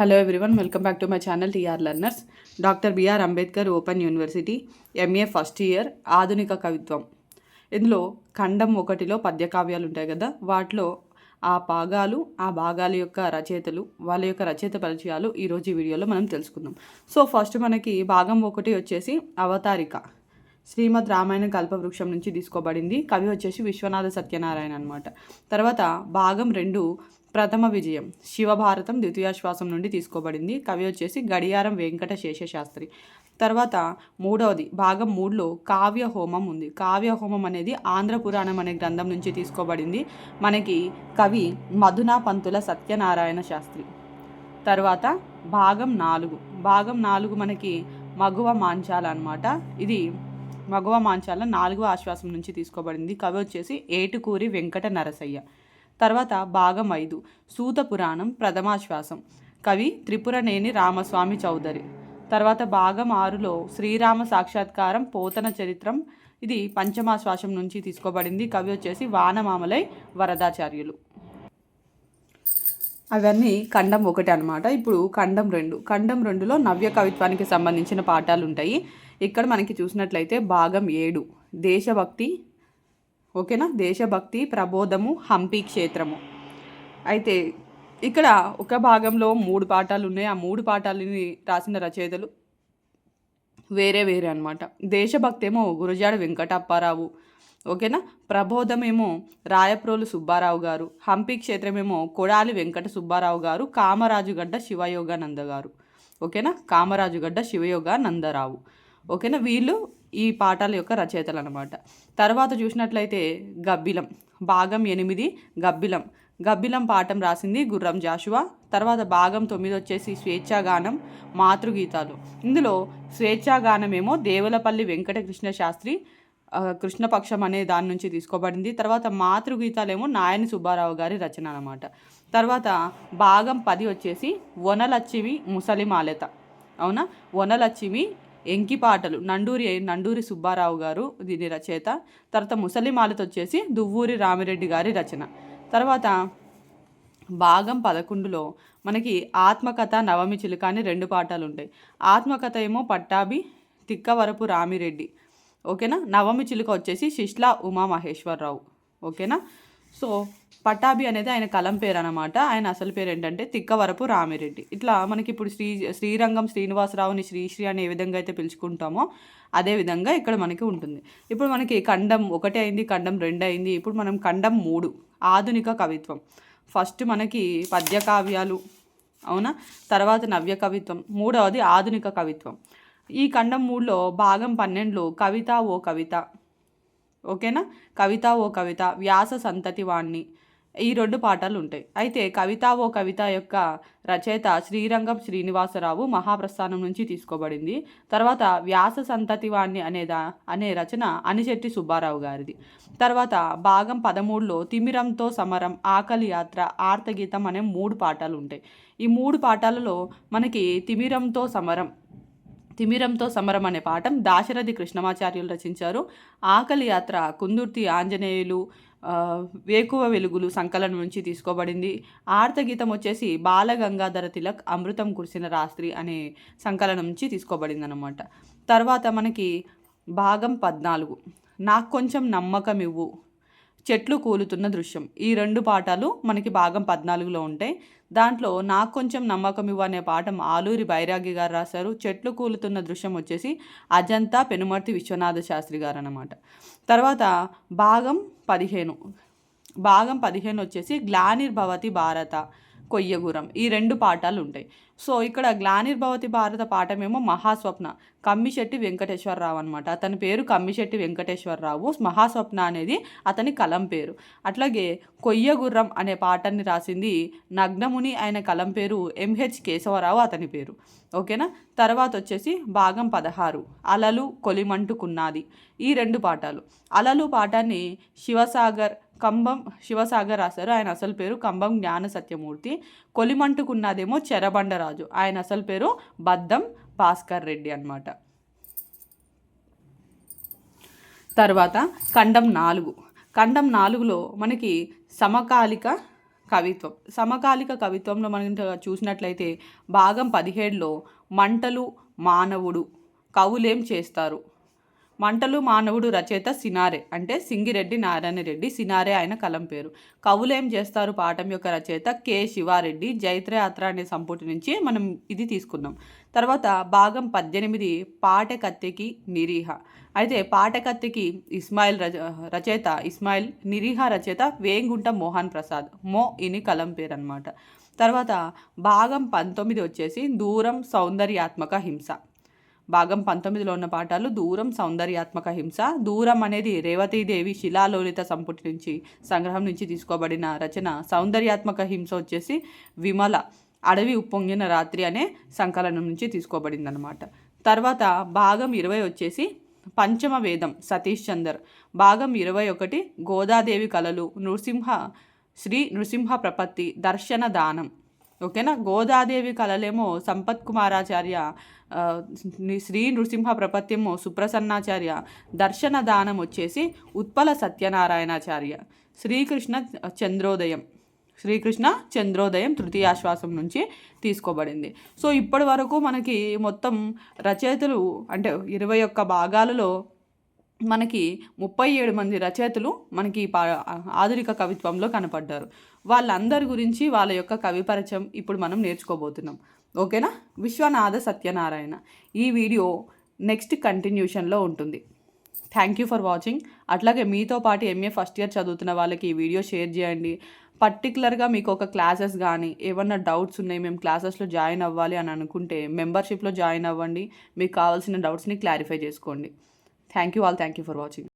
Hello everyone welcome back to my channel TR learners doctor BR Ambedkar open university MA first year ఆధునిక కవిత్వం ఇందులో ఖండం ఒకటిలో పద్యకావ్యాలు ఉంటాయి కదా వాటిలో ఆ భాగాలు ఆ భాగాల యొక్క రచయితలు వాళ్ళ యొక్క రచయిత పరిచయాలు ఈరోజు ఈ వీడియోలో మనం తెలుసుకుందాం. సో ఫస్ట్ మనకి భాగం ఒకటి వచ్చేసి అవతారిక. శ్రీమద్ రామాయణ కల్పవృక్షం నుంచి తీసుకోబడింది. కవి వచ్చేసి విశ్వనాథ సత్యనారాయణ అనమాట తర్వాత భాగం రెండు ప్రథమ విజయం. శివభారతం ద్వితీయాశ్వాసం నుండి తీసుకోబడింది. కవి వచ్చేసి గడియారం వెంకట శేషశాస్త్రి తర్వాత మూడవది భాగం మూడులో కావ్య హోమం ఉంది. కావ్య హోమం అనేది ఆంధ్ర పురాణం అనే గ్రంథం నుంచి తీసుకోబడింది. మనకి కవి మధునా పంతుల సత్యనారాయణ శాస్త్రి. తర్వాత భాగం నాలుగు. భాగం నాలుగు మనకి మగువ మాంచాల అనమాట ఇది మగువ మాంచాల నాలుగవ ఆశ్వాసం నుంచి తీసుకోబడింది. కవి వచ్చేసి ఏటుకూరి వెంకట నరసయ్య. తర్వాత భాగం ఐదు సూత పురాణం ప్రథమాశ్వాసం. కవి త్రిపురనేని రామస్వామి చౌదరి. తర్వాత భాగం ఆరులో శ్రీరామ సాక్షాత్కారం పోతన చరిత్రం. ఇది పంచమాశ్వాసం నుంచి తీసుకోబడింది. కవి వచ్చేసి వానమామలై వరదాచార్యులు. అవన్నీ ఖండం ఒకటి అనమాట ఇప్పుడు ఖండం రెండు. ఖండం రెండులో నవ్య కవిత్వానికి సంబంధించిన పాఠాలు ఉంటాయి ఇక్కడ మనకి చూసినట్లయితే భాగం ఏడు దేశభక్తి ఓకేనా? దేశభక్తి ప్రబోధము హంపి క్షేత్రము. అయితే ఇక్కడ ఒక భాగంలో మూడు పాఠాలు ఉన్నాయి. ఆ మూడు పాఠాలని రాసిన రచయితలు వేరే వేరే అనమాట దేశభక్తి ఏమో గురజాడ వెంకటప్పారావు. ఓకేనా? ప్రబోధమేమో రాయప్రోలు సుబ్బారావు గారు. హంపి క్షేత్రమేమో కొడాలి వెంకట సుబ్బారావు గారు. కామరాజుగడ్డ శివయోగానంద గారు. ఓకేనా? కామరాజుగడ్డ శివయోగానందరావు. ఓకేనా? వీళ్ళు ఈ పాఠాల యొక్క రచయితలు అనమాట తర్వాత చూసినట్లయితే గబ్బిలం భాగం ఎనిమిది గబ్బిలం. గబ్బిలం పాఠం రాసింది గుర్రం జాషువా. తర్వాత భాగం తొమ్మిది వచ్చేసి స్వేచ్ఛాగానం మాతృగీతాలు. ఇందులో స్వేచ్ఛాగానమేమో దేవులపల్లి వెంకటకృష్ణ శాస్త్రి కృష్ణపక్షం అనే దాని నుంచి తీసుకోబడింది. తర్వాత మాతృగీతాలేమో నాయని సుబ్బారావు గారి రచన అనమాట. తర్వాత భాగం పది వచ్చేసి వనలచ్చివి ముసలిమాలెత. అవునా? వనలచ్చిమి ఎంకి పాటలు. నండూరి నండూరి సుబ్బారావు గారు దీని రచయిత. తర్వాత ముసలిమాలతో వచ్చేసి దువ్వూరి రామిరెడ్డి గారి రచన. తర్వాత భాగం పదకొండులో మనకి ఆత్మకథ నవమి చిలుక అని రెండు పాఠాలు ఉంటాయి ఆత్మకథ ఏమో పట్టాభి తిక్కవరపు రామిరెడ్డి. ఓకేనా? నవమి చిలుక వచ్చేసి శిష్లా ఉమా మహేశ్వరరావు ఓకేనా? సో పట్టాభి అనేది ఆయన కలం పేరు అనమాట ఆయన అసలు పేరు ఏంటంటే తిక్కవరపు రామిరెడ్డి. ఇట్లా మనకి ఇప్పుడు శ్రీ శ్రీరంగం శ్రీనివాసరావుని శ్రీశ్రీ అని ఏ విధంగా అయితే పిలుచుకుంటామో అదే విధంగా ఇక్కడ మనకి ఉంటుంది. ఇప్పుడు మనకి ఖండం ఒకటి అయింది ఖండం రెండు అయింది. ఇప్పుడు మనం ఖండం మూడు ఆధునిక కవిత్వం. ఫస్ట్ మనకి పద్య కావ్యాలు అవునా? తర్వాత నవ్య కవిత్వం మూడవది ఆధునిక కవిత్వం. ఈ ఖండం మూడులో భాగం పన్నెండులో కవిత ఓ కవిత. ఓకేనా? కవిత ఓ కవిత వ్యాస సంతతి వాణ్ణి. ఈ రెండు పాటలు ఉంటాయి అయితే కవిత ఓ కవిత యొక్క రచయిత శ్రీరంగం శ్రీనివాసరావు మహాప్రస్థానం నుంచి తీసుకోబడింది. తర్వాత వ్యాస సంతతి వాణ్ణి అనేదా అనే రచన అనిశెట్టి సుబ్బారావు గారిది. తర్వాత భాగం పదమూడులో తిమిరంతో సమరం ఆకలి యాత్ర ఆర్తగీతం అనే మూడు పాఠాలు ఉంటాయి ఈ మూడు పాఠాలలో మనకి తిమిరంతో సమరం తిమిరంతో సమరం అనే పాఠం దాశరథి కృష్ణమాచార్యులు రచించారు. ఆకలి యాత్ర కుందుర్తి ఆంజనేయులు వేకువ వెలుగులు సంకలనం నుంచి తీసుకోబడింది. ఆర్తగీతం వచ్చేసి బాలగంగాధర తిలక్ అమృతం కురిసిన రాత్రి అనే సంకలనం నుంచి తీసుకోబడింది అనమాట తర్వాత మనకి భాగం పద్నాలుగు. నాకు కొంచెం నమ్మకం ఇవ్వు చెట్లు కూలుతున్న దృశ్యం. ఈ రెండు పాఠాలు మనకి భాగం పద్నాలుగులో ఉంటాయి. దాంట్లో నాకు కొంచెం నమ్మకం ఇవ్వ అనే పాఠం ఆలూరి బైరాగి గారు రాశారు. చెట్లు కూలుతున్న దృశ్యం వచ్చేసి అజంతా పెనుమర్తి విశ్వనాథ శాస్త్రి గారు అనమాట తర్వాత భాగం పదిహేను. భాగం పదిహేను వచ్చేసి గ్లానిర్భవతి భారత. కొయ్యగురం. ఈ రెండు పాఠాలు ఉంటాయి సో ఇక్కడ గ్లానిర్భవతి భారత పాఠమేమో మహాస్వప్న. కమ్మిశెట్టి వెంకటేశ్వరరావు అనమాట అతని పేరు కమ్మిశెట్టి వెంకటేశ్వరరావు. మహాస్వప్న అనేది అతని కలం పేరు. అట్లాగే కొయ్యగుర్రం అనే పాఠాన్ని రాసింది నగ్నముని ఆయన కలం పేరు ఎంహెచ్ కేశవరావు అతని పేరు. ఓకేనా? తర్వాత వచ్చేసి భాగం పదహారు. అలలు కొలిమంటుకున్నది. ఈ రెండు పాఠాలు. అలలు పాఠాన్ని శివసాగర్ కంబం శివసాగర్ రాశారు. ఆయన అసలు పేరు కంబం జ్ఞాన సత్యమూర్తి. కొలిమంటుకున్నదేమో చెరబండరాజు. ఆయన అసలు పేరు బద్దం భాస్కర్ రెడ్డి అనమాట తర్వాత ఖండం నాలుగు. ఖండం నాలుగులో మనకి సమకాలిక కవిత్వం. సమకాలిక కవిత్వంలో మనం చూసినట్లయితే భాగం పదిహేడులో మంటలు మానవుడు కవులేం చేస్తారు? మంటలు మానవుడు రచయిత సినారే. అంటే సింగిరెడ్డి నారాయణ రెడ్డి సినారే ఆయన కలం పేరు. కవులేం చేస్తారు పాఠం యొక్క రచయిత కె. శివారెడ్డి. జైత్రయాత్ర అనే సంపుటి నుంచి మనం ఇది తీసుకున్నాం. తర్వాత భాగం పద్దెనిమిది పాటకత్తెకి నిరీహ. అయితే పాటకత్తెకి ఇస్మాయిల్ రచ రచయిత ఇస్మాయిల్ నిరీహ రచయిత వేంగుంట మోహన్ ప్రసాద్. మో ఇని కలం పేరు అనమాట తర్వాత భాగం పంతొమ్మిది వచ్చేసి దూరం సౌందర్యాత్మక హింస. భాగం పంతొమ్మిదిలో ఉన్న పాఠాలు దూరం సౌందర్యాత్మక హింస దూరం అనేది రేవతీదేవి శిలాలోలిత సంపుటి నుంచి సంగ్రహం నుంచి తీసుకోబడిన రచన. సౌందర్యాత్మక హింస వచ్చేసి విమల అడవి ఉప్పొంగిన రాత్రి అనే సంకలనం నుంచి తీసుకోబడిందనమాట తర్వాత భాగం ఇరవై వచ్చేసి పంచమ వేదం సతీష్ చందర్. భాగం ఇరవై ఒకటి గోదాదేవి కళలు నృసింహ శ్రీ నృసింహ ప్రపత్తి దర్శన దానం. ఓకేనా? గోదాదేవి కళలేమో సంపత్ కుమారాచార్య శ్రీ నృసింహ ప్రపత్యము సుప్రసన్నాచార్య దర్శన దానం వచ్చేసి ఉత్పల సత్యనారాయణాచార్య. శ్రీకృష్ణ చంద్రోదయం. శ్రీకృష్ణ చంద్రోదయం తృతీయాశ్వాసం నుంచి తీసుకోబడింది. సో ఇప్పటి వరకు మనకి మొత్తం రచయితలు అంటే ఇరవై ఒక్క భాగాలలో మనకి ముప్పై ఏడు మంది రచయితలు మనకి పా ఆధునిక కవిత్వంలో కనపడ్డారు. వాళ్ళందరి గురించి వాళ్ళ యొక్క కవి పరిచయం ఇప్పుడు మనం నేర్చుకోబోతున్నాం. ఓకేనా? విశ్వనాథ సత్యనారాయణ. ఈ వీడియో నెక్స్ట్ కంటిన్యూషన్లో ఉంటుంది. Thank you for watching. అట్లాగే మీతో పాటు ఎంఏ ఫస్ట్ ఇయర్ చదువుతున్న వాళ్ళకి ఈ వీడియో షేర్ చేయండి. పర్టికులర్గా మీకు ఒక క్లాసెస్ కానీ ఏమన్నా డౌట్స్ ఉన్నాయి మేము క్లాసెస్లో జాయిన్ అవ్వాలి అని అనుకుంటే మెంబర్షిప్లో జాయిన్ అవ్వండి. మీకు కావాల్సిన డౌట్స్ని క్లారిఫై చేసుకోండి. Thank you all thank you for watching